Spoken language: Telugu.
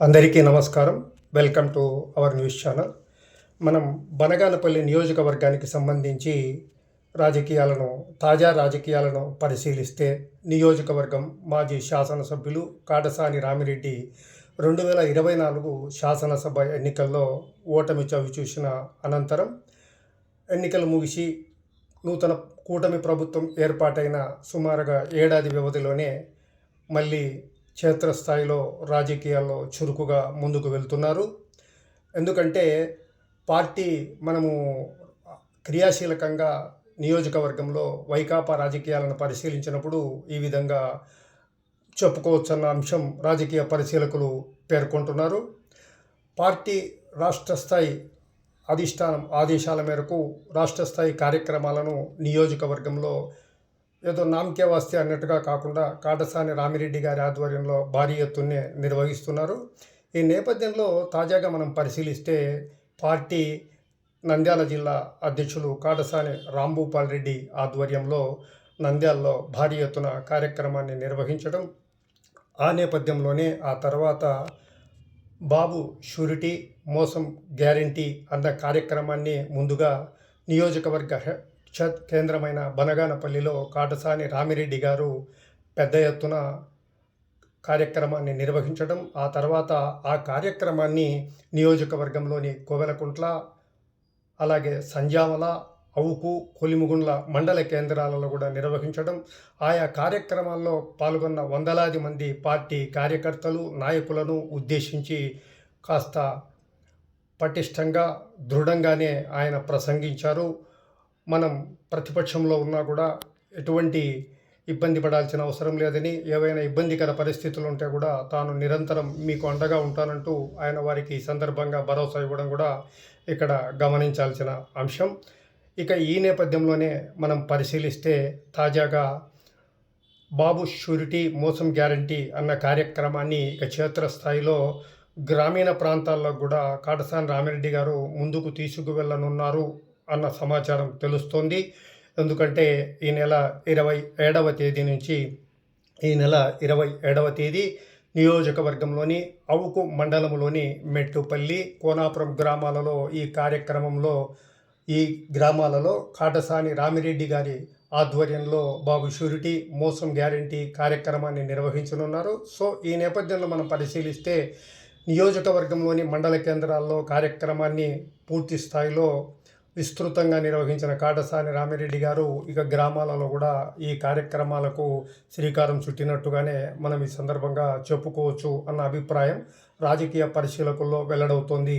అందరికీ నమస్కారం. Welcome to our news channel మనం బనగానపల్లి నియోజకవర్గానికి సంబంధించి రాజకీయాలను తాజా రాజకీయాలను పరిశీలిస్తే నియోజకవర్గం మాజీ శాసనసభ్యులు కాటసాని రామిరెడ్డి రెండు వేల ఇరవై నాలుగు శాసనసభ ఎన్నికల్లో ఓటమి చవి చూసిన అనంతరం ఎన్నికలు ముగిసి నూతన కూటమి ప్రభుత్వం ఏర్పాటైన సుమారుగా ఏడాది వ్యవధిలోనే మళ్ళీ క్షేత్రస్థాయిలో రాజకీయాల్లో చురుకుగా ముందుకు వెళ్తున్నారు. ఎందుకంటే పార్టీ మనము క్రియాశీలకంగా నియోజకవర్గంలో వైకాపా రాజకీయాలను పరిశీలించినప్పుడు ఈ విధంగా చెప్పుకోవచ్చన్న అంశం రాజకీయ పరిశీలకులు పేర్కొంటున్నారు. పార్టీ రాష్ట్ర స్థాయి అధిష్టానం ఆదేశాల మేరకు రాష్ట్ర స్థాయి కార్యక్రమాలను నియోజకవర్గంలో ఏదో నామకే వస్తే అన్నట్టుగా కాకుండా కాటసాని రామిరెడ్డి గారి ఆధ్వర్యంలో భారీ ఎత్తున్నే నిర్వహిస్తున్నారు. ఈ నేపథ్యంలో తాజాగా మనం పరిశీలిస్తే పార్టీ నంద్యాల జిల్లా అధ్యక్షులు కాటసాని రాంభూపాల్ రెడ్డి ఆధ్వర్యంలో నంద్యాలలో భారీ ఎత్తున కార్యక్రమాన్ని నిర్వహించడం ఆ నేపథ్యంలోనే ఆ తర్వాత బాబు షూరిటీ మోసం గ్యారంటీ అన్న కార్యక్రమాన్ని ముందుగా నియోజకవర్గ హె- కేంద్రమైన బనగానపల్లిలో కాటసాని రామిరెడ్డి గారు పెద్ద ఎత్తున కార్యక్రమాన్ని నిర్వహించడం ఆ తర్వాత ఆ కార్యక్రమాన్ని నియోజకవర్గంలోని కోవెలకుంట్ల అలాగే సంజామల అవుకు కొలిముగుండ్ల మండల కేంద్రాలలో కూడా నిర్వహించడం ఆయా కార్యక్రమాల్లో పాల్గొన్న వందలాది మంది పార్టీ కార్యకర్తలు నాయకులను ఉద్దేశించి కాస్త పటిష్టంగా దృఢంగానే ఆయన ప్రసంగించారు. మనం ప్రతిపక్షంలో ఉన్నా కూడా ఎటువంటి ఇబ్బంది పడాల్సిన అవసరం లేదని ఏవైనా ఇబ్బందికర పరిస్థితులు ఉంటే కూడా తాను నిరంతరం మీకు అండగా ఉంటానంటూ ఆయన వారికి సందర్భంగా భరోసా ఇవ్వడం కూడా ఇక్కడ గమనించాల్సిన అంశం. ఇక ఈ నేపథ్యంలోనే మనం పరిశీలిస్తే తాజాగా బాబు షూరిటీ మోసం గ్యారంటీ అన్న కార్యక్రమాన్ని ఇక క్షేత్రస్థాయిలో గ్రామీణ ప్రాంతాల్లో కూడా కాటసాని రామిరెడ్డి గారు ముందుకు తీసుకువెళ్ళనున్నారు. అన్న సమాచారం తెలుస్తోంది. ఎందుకంటే ఈ నెల ఇరవై ఏడవ తేదీ నుంచి ఈ నెల ఇరవై ఏడవ తేదీ నియోజకవర్గంలోని అవుకు మండలంలోని మెట్టుపల్లి కోనాపురం గ్రామాలలో ఈ కార్యక్రమంలో ఈ గ్రామాలలో కాటసాని రామిరెడ్డి గారి ఆధ్వర్యంలో బాబు షూరిటీ మోసం గ్యారంటీ కార్యక్రమాన్ని నిర్వహించనున్నారు. సో ఈ నేపథ్యంలో మనం పరిశీలిస్తే నియోజకవర్గంలోని మండల కేంద్రాల్లో కార్యక్రమాన్ని పూర్తి స్థాయిలో విస్తృతంగా నిర్వహించిన కాటసాని రామిరెడ్డి గారు ఇక గ్రామాలలో కూడా ఈ కార్యక్రమాలకు శ్రీకారం చుట్టినట్టుగానే మనం ఈ సందర్భంగా చెప్పుకోవచ్చు అన్న అభిప్రాయం రాజకీయ పరిశీలకుల్లో వెల్లడవుతోంది.